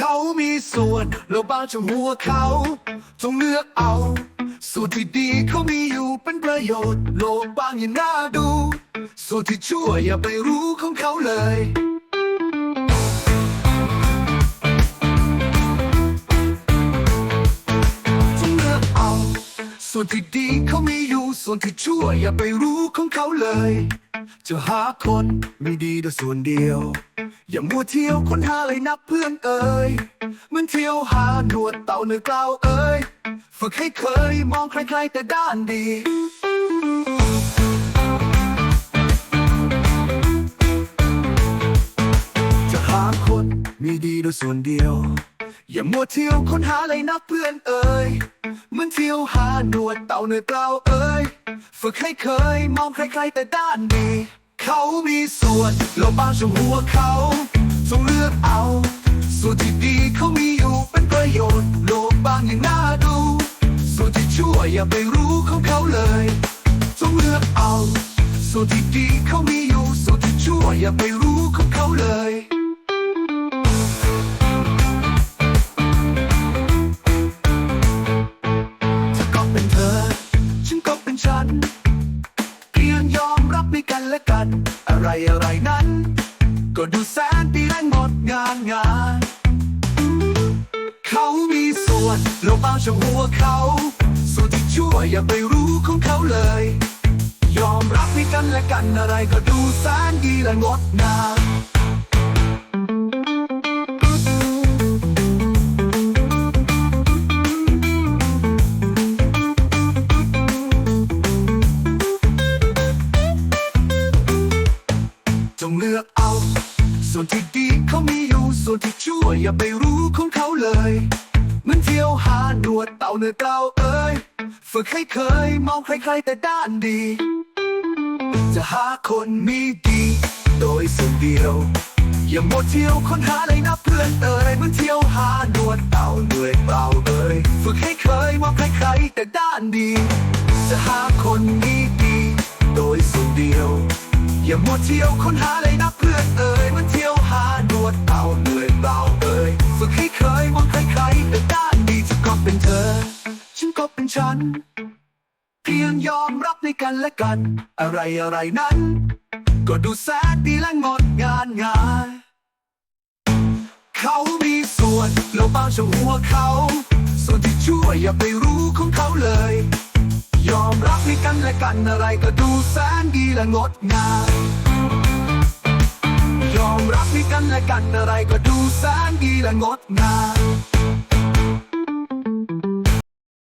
เขามีส่วนเราบางจะหัวเขาจงเลือกเอา ส่วนที่ดีเขามีอยู่เป็นประโยชน์ โลกบางอย่าน่าดู ส่วนที่ชั่วอย่าไปรู้ของเขาเลยจงเลือกเอา ส่วนที่ดีเขามี ส่วนที่ชั่วอย่าไปรู้ของเขาเลย จะหาคนไม่ดีโดยส่วนเดียว อย่ามัวเที่ยวคนหาเลยนับเพื่อนเอ่ยเหมันเที่ยวหาหนวดเต่าเนื้อกล่าวเอ่ยฝึกให้เคยมองใครๆแต่ด้านดีจะหาคนมีดีโดยส่วนเดียว อย่ามัวเที่ยวค้นหาเลยนับเพื่อนเอ่ยเหมือนเที่ยวหาหนวดเต่าเหนื้อเปล่าเอ่ยฝึกให้เคยมองใครๆแต่ด้านดีเขามีส่วนเราบ้างชมหัวเขาจงเลือกเอา ส่วนที่ดีเขามีอยู่เป็นประโยชน์ โลกบางอย่างน่าดู ส่วนที่ชั่วอย่าไปรู้ของเขาเลยจงเลือกเอา ส่วนที่ดีเขามีอยู่ ส่วนที่ชั่วอย่าไปรู้ของเขาเลย ในกันและกัน อะไรอะไรนั้น ก็ดูแสนดีและงดงามงานเขามีส่วนเราบ้าชหัวเขา ส่วนที่ชั่วอย่าไปรู้ของเขาเลย ยอมรับในกันและกันอะไรก็ดูแสนดีและงดงาม ส่วนที่ดีเขามีอยู่ส่วนที่ชั่วอย่าไปรู้ของเขาเลยเหมันเที่ยวหาหนวดเต่าเนื้อเต่าเอ้ยฝึกให้เคยมองใครๆแต่ด้านดี จะหาคนมีดี โดยส่วนเดียว อย่าหมดเที่ยวค้นหาเลยนะเพื่อนเอ่ยเหมันเที่ยวหาหนวดเต่าเหนื่อยเปล่าเอ่ยฝึกให้เคยมองใครๆแต่ด้านดี จะหาคนมีดี โดยส่วนเดียว อย่าหมัวเที่ยวค้นหาเลยนะ ฉัน เพียงยอมรับในกันและกัน อะไรอะไรนั้น ก็ดูแสนดีและงดงานงายเขามีส่วนเราบ้างชมหัวเขา ส่วนที่ช่วยอย่าไปรู้ของเขาเลย ยอมรับในกันและกันอะไรก็ดูแสนดีและงดงามยอมรับในกันและกันอะไรก็ดูแสนดีและงดงาม